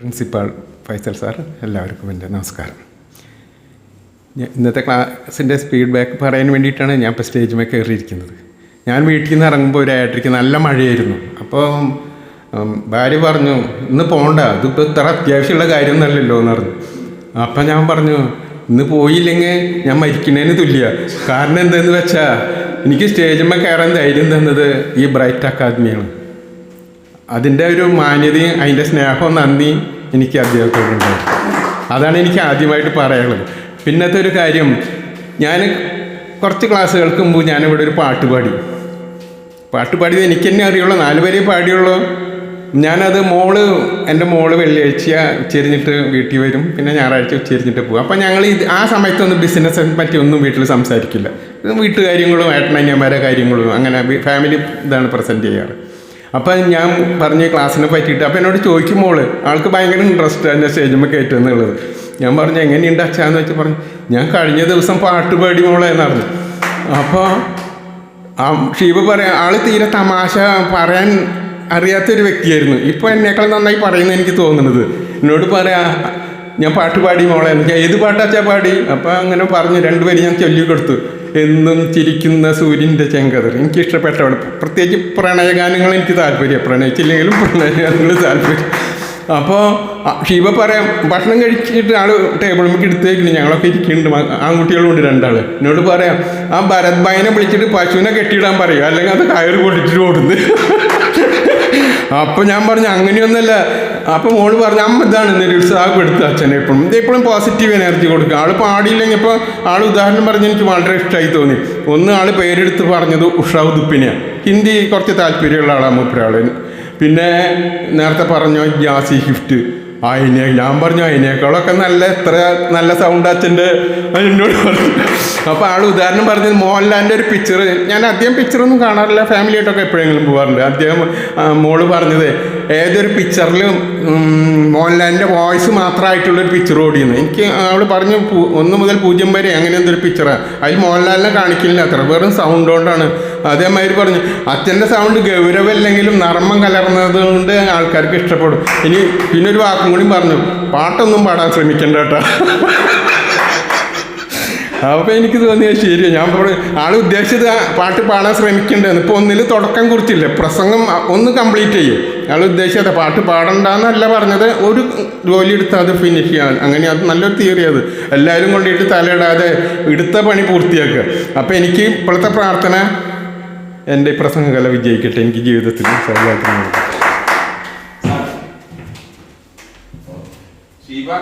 Principal Faisal sir എല്ലാവർക്കും എന്റെ നമസ്കാരം. ഞാൻ ഇന്നത്തെ ക്ലാസ്സിന്റെ ഫീഡ്ബാക്ക് പറയാൻ വേണ്ടിയിട്ടാണ് ഞാൻ ഇപ്പോൾ സ്റ്റേജ് മേ കയറിയിരിക്കുന്നത്. ഞാൻ വീട്ടിൽ നിന്ന് ഇറങ്ങുമ്പോൾ ഒരു ഏട്ടയ്ക്ക് നല്ല മഴയായിരുന്നു. അപ്പോൾ ഭാര്യ പറഞ്ഞു ഇന്ന് പോകണ്ട ഇതിപ്പോൾ ഇത്ര അത്യാവശ്യമുള്ള കാര്യമൊന്നുമല്ലല്ലോ എന്ന് പറഞ്ഞു. അപ്പം ഞാൻ പറഞ്ഞു ഇന്ന് പോയില്ലെങ്കിൽ ഞാൻ മരിക്കുന്നതിന് തുല്യ. കാരണം എന്തെന്ന് വെച്ചാൽ എനിക്ക് സ്റ്റേജിന്മേൽ കയറാൻ ധൈര്യം തന്നത് ഈ ബ്രൈറ്റ് അക്കാദമിയാണ്. അതിന്റെ ഒരു മാന്യതയും അതിന്റെ സ്നേഹവും നന്ദി എനിക്ക് അദ്ദേഹത്തോടുണ്ട്. അതാണ് എനിക്ക് ആദ്യമായിട്ട് പറയാനുള്ളത്. പിന്നത്തെ ഒരു കാര്യം ഞാൻ കുറച്ച് ക്ലാസ്സുകൾക്ക് മുമ്പ് ഞാനിവിടെ ഒരു പാട്ട് പാടി. പാട്ട് പാടിയത് എനിക്ക് തന്നെ അറിയുള്ളൂ നാല് പേരെ പാടിയുള്ളൂ. ഞാനത് മോൾ എന്റെ മോൾ വെള്ളിയാഴ്ച ഉച്ചരിഞ്ഞിട്ട് വീട്ടിൽ വരും പിന്നെ ഞായറാഴ്ച ഉച്ചരിഞ്ഞിട്ട് പോകും. അപ്പം ഞങ്ങൾ ഇത് ആ സമയത്തൊന്നും ബിസിനസ്സിനെ പറ്റി ഒന്നും വീട്ടിൽ സംസാരിക്കില്ല. വീട്ടുകാര്യങ്ങളും ഏട്ടനന്യന്മാരെ കാര്യങ്ങളും അങ്ങനെ ഫാമിലി ഇതാണ് പ്രസന്റ് ചെയ്യാറ്. അപ്പം ഞാൻ പറഞ്ഞ ക്ലാസ്സിനെ പറ്റിയിട്ട്. അപ്പം എന്നോട് ചോദിക്കുമ്പോൾ ആൾക്ക് ഭയങ്കര ഇൻട്രസ്റ്റ് എന്റെ സ്റ്റേജിൽ കയറ്റുക എന്നുള്ളത്. ഞാൻ പറഞ്ഞു എങ്ങനെയുണ്ട് അച്ഛാന്ന് വെച്ച് പറഞ്ഞു ഞാൻ കഴിഞ്ഞ ദിവസം പാട്ട് പാടി മോളെ പറഞ്ഞു. അപ്പോൾ ആ ഷീബ് പറയാം ആൾ തീരെ തമാശ പറയാൻ അറിയാത്തൊരു വ്യക്തിയായിരുന്നു. ഇപ്പോൾ എന്നേക്കാൾ നന്നായി പറയുന്നത് എനിക്ക് തോന്നുന്നത്. എന്നോട് പറയാ ഞാൻ പാട്ട് പാടി മോളെ ഏത് പാട്ടാച്ചാ പാടി? അപ്പം അങ്ങനെ പറഞ്ഞു രണ്ടുപേരും ഞാൻ ചൊല്ലി കൊടുത്തു. എന്നും ചിരിക്കുന്ന സൂര്യന്റെ ചെങ്കതിർ എനിക്ക് ഇഷ്ടപ്പെട്ടവണ് പ്രത്യേകിച്ച് പ്രണയഗാനങ്ങൾ എനിക്ക് താല്പര്യം പ്രണയിച്ചില്ലെങ്കിലും പ്രണയഗാനങ്ങൾ താല്പര്യം. അപ്പോൾ ഷീബ പറയാം ഭക്ഷണം കഴിച്ചിട്ട് ആൾ ടേബിളിലേക്ക് എടുത്ത് വയ്ക്കുന്നു ഞങ്ങളൊക്കെ ഇരിക്കുന്നുണ്ട്. ആൺകുട്ടികളുണ്ട് രണ്ടാൾ എന്നോട് പറയാം ആ ഭരത് ഭായനെ വിളിച്ചിട്ട് പശുവിനെ കെട്ടിയിടാൻ പറയും. അല്ലെങ്കിൽ അത് കയറ് പൊട്ടിച്ചിട്ട് ഓടുന്നു. അപ്പോൾ ഞാൻ പറഞ്ഞു അങ്ങനെയൊന്നുമല്ല. അപ്പോൾ മോൾ പറഞ്ഞു അമ്മ ഇതാണ് നിരുത്സാഹപ്പെടുത്തുക അച്ഛനെ എപ്പോഴും. ഇതെപ്പോഴും പോസിറ്റീവ് എനർജി കൊടുക്കുക. ആൾ പാടിയില്ലെങ്കിൽ ഇപ്പോൾ ആൾ ഉദാഹരണം പറഞ്ഞ് എനിക്ക് വളരെ ഇഷ്ടമായി തോന്നി. ഒന്ന് ആൾ പേരെടുത്ത് പറഞ്ഞത് ഉഷാ ഉദുപ്പിനെയാണ് ഹിന്ദി കുറച്ച് താല്പര്യമുള്ള ആളാണ് മൂപ്പരാൾ പിന്നെ നേരത്തെ പറഞ്ഞു ജാസി ഹിഫ്റ്റ് അതിനെ ഞാൻ പറഞ്ഞു അതിനേക്കാളൊക്കെ നല്ല എത്ര നല്ല സൗണ്ട് അച്ഛന്റെ. എന്നോട് പറഞ്ഞു. അപ്പോൾ ആൾ ഉദാഹരണം പറഞ്ഞത് മോഹൻലാലിന്റെ ഒരു പിക്ചർ ഞാൻ അധികം പിക്ചറൊന്നും കാണാറില്ല. ഫാമിലി ആയിട്ടൊക്കെ എപ്പോഴെങ്കിലും പോകാറുണ്ട് അദ്ദേഹം ആ, മോൾ പറഞ്ഞത് ഏതൊരു പിക്ചറിലും മോഹൻലാലിന്റെ വോയിസ് മാത്രമായിട്ടുള്ളൊരു പിക്ചർ ഓടിയെന്ന്. എനിക്ക് അവൾ പറഞ്ഞു ഒന്ന് മുതൽ പൂജ്യം വരെ അങ്ങനെ എന്തൊരു പിക്ചറാണ് അതിൽ മോഹൻലാലിനെ കാണിക്കില്ല അത്ര. വെറും സൗണ്ട് കൊണ്ടാണ് അതേമാതിരി പറഞ്ഞു. അച്ഛന്റെ സൗണ്ട് ഗൗരവമില്ലെങ്കിലും നർമ്മം കലർന്നത് കൊണ്ട് ആൾക്കാർക്ക് ഇഷ്ടപ്പെടും. ഇനി പിന്നെ ഒരു വാക്കും കൂടി പറഞ്ഞു. പാട്ടൊന്നും പാടാൻ ശ്രമിക്കണ്ട കേട്ടോ. അപ്പോൾ എനിക്ക് തോന്നിയത് ശരിയാണ് ഞാൻ ഇപ്പോൾ ആൾ ഉദ്ദേശിച്ചത് പാട്ട് പാടാൻ ശ്രമിക്കേണ്ടതെന്ന് ഇപ്പോൾ ഒന്നിൽ തുടക്കം കുറിച്ചില്ല? പ്രസംഗം ഒന്ന് കംപ്ലീറ്റ് ചെയ്യും. ആൾ ഉദ്ദേശിച്ചത്. പാട്ട് പാടണ്ടെന്നല്ല പറഞ്ഞത്. ഒരു ജോലി എടുത്ത് അത് ഫിനിഷ് ചെയ്യാൻ. അങ്ങനെ അത് നല്ലൊരു തിയറി അത്. എല്ലാവരും കൊണ്ടിട്ട് തലയിടാതെ എടുത്ത പണി പൂർത്തിയാക്കുക. അപ്പോൾ എനിക്ക് ഇപ്പോഴത്തെ പ്രാർത്ഥന എന്റെ ഈ പ്രസംഗകല വിജയിക്കട്ടെ എനിക്ക് ജീവിതത്തിൽ. ശിവ